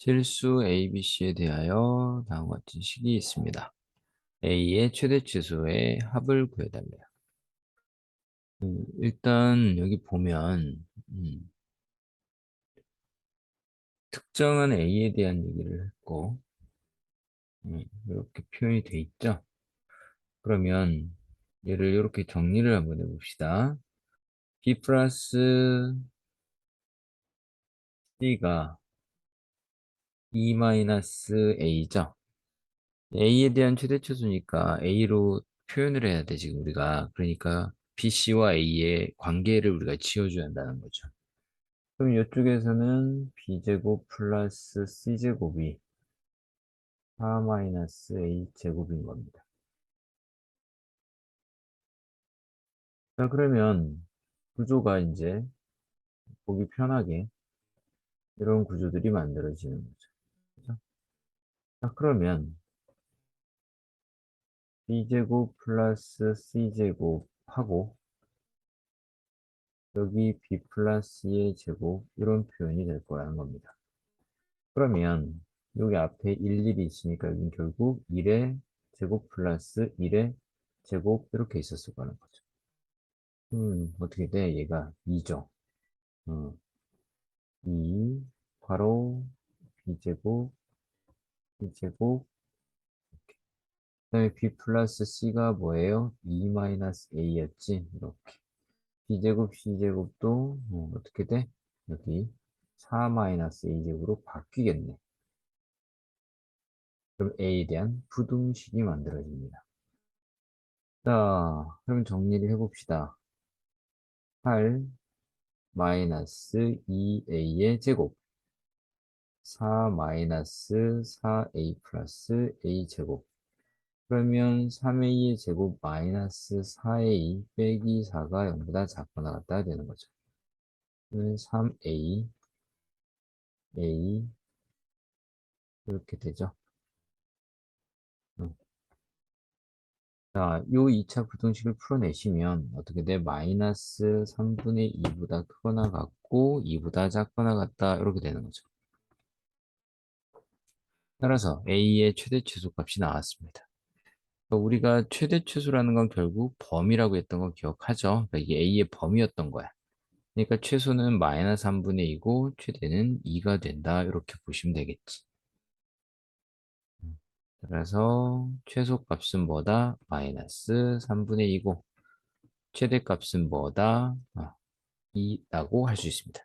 실수 ABC에 대하여 다음과 같은 식이 있습니다. A의 최대 치수의 합을 구해달래요. 음, 일단 여기 보면 음, 특정한 A에 대한 얘기를 했고 음, 이렇게 표현이 돼 있죠. 그러면 얘를 이렇게 정리를 한번 해봅시다. B 플러스 C가 E 마이너스 A죠. A에 대한 최대치수니까 A로 표현을 해야 돼, 지금 우리가. 그러니까 BC와 A의 관계를 우리가 지어줘야 한다는 거죠. 그럼 이쪽에서는 B제곱 플러스 C제곱이 4 마이너스 A제곱인 겁니다. 자, 그러면 구조가 이제 보기 편하게 이런 구조들이 만들어지는 거죠. 자, 그러면 b제곱 플러스 c제곱하고 여기 b 플러스의 제곱 이런 표현이 될 거라는 겁니다. 그러면 여기 앞에 일일이 있으니까 여기 결국 1의 제곱 플러스 1의 제곱 이렇게 있었을 거라는 거죠. 음, 어떻게 돼? 얘가 2죠. 어, 2 바로 b제곱 b제곱 그 다음에 b 플러스 c가 뭐예요? 2 마이너스 a였지? 이렇게 b제곱 c제곱도 어, 어떻게 돼? 여기 4 마이너스 a제곱으로 바뀌겠네. 그럼 a에 대한 부등식이 만들어집니다. 자, 그럼 정리를 해봅시다. 8 마이너스 2a의 제곱 4 마이너스 4a 플러스 a제곱 그러면 3a의 제곱 마이너스 4a 빼기 4가 0보다 작거나 같다 되는 거죠. 3a, a 이렇게 되죠. 자, 이 2차 부등식을 풀어내시면 어떻게 돼? 마이너스 3분의 2보다 크거나 같고 2보다 작거나 같다 이렇게 되는 거죠. 따라서 a의 최대 최소값이 나왔습니다. 그러니까 우리가 최대 최소라는 건 결국 범위라고 했던 거 기억하죠? 그러니까 이게 a의 범위였던 거야. 그러니까 최소는 마이너스 3분의 2고 최대는 2가 된다 이렇게 보시면 되겠지. 그래서 최소값은 뭐다? 마이너스 3분의 2고 최대값은 뭐다? 아, 2라고 할 수 있습니다.